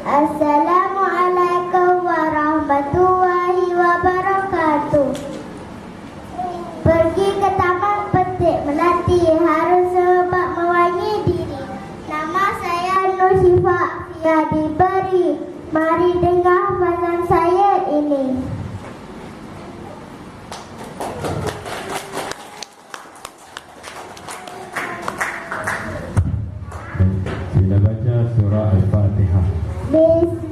Assalamualaikum warahmatullahi wabarakatuh. Pergi ke taman petik melati harus sebab mewangi diri. Nama saya Nur Syifa Fia diberi. Mari dengar hafazan saya ini. Sila baca surah Al-Fatihah. Bismillahirrahmanirrahim.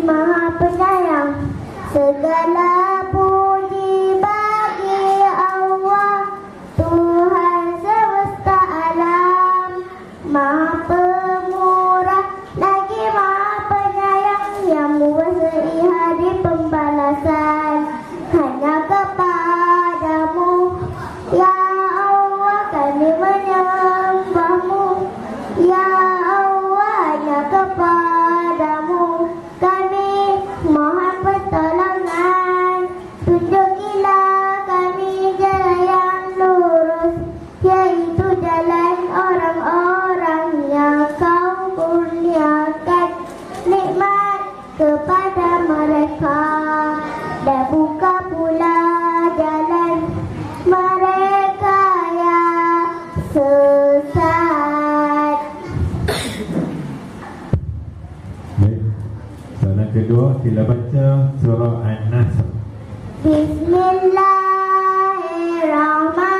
Maha Penyayang. Segala puji bagi Allah Tuhan semesta alam Maha pemurah lagi maha penyayang Yang menguasai hari pembalasan kepada mereka Dan buka pula jalan mereka yang sesat Baik. Soalan kedua, sila baca surah An-Nasr. Bismillahirrahmanirrahim.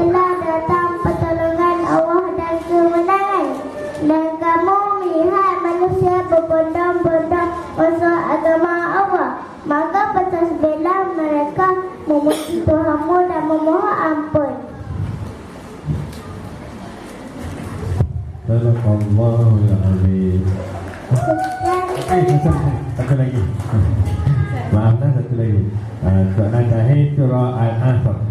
memuji Tuhanmu dan memohon ampun Sadaqallahu al-Azim. Eh, satu, satu lagi. Maaf dah, satu lagi. Uh, soalan terakhir surah Al-Asr. Bismillahirrahmanirrahim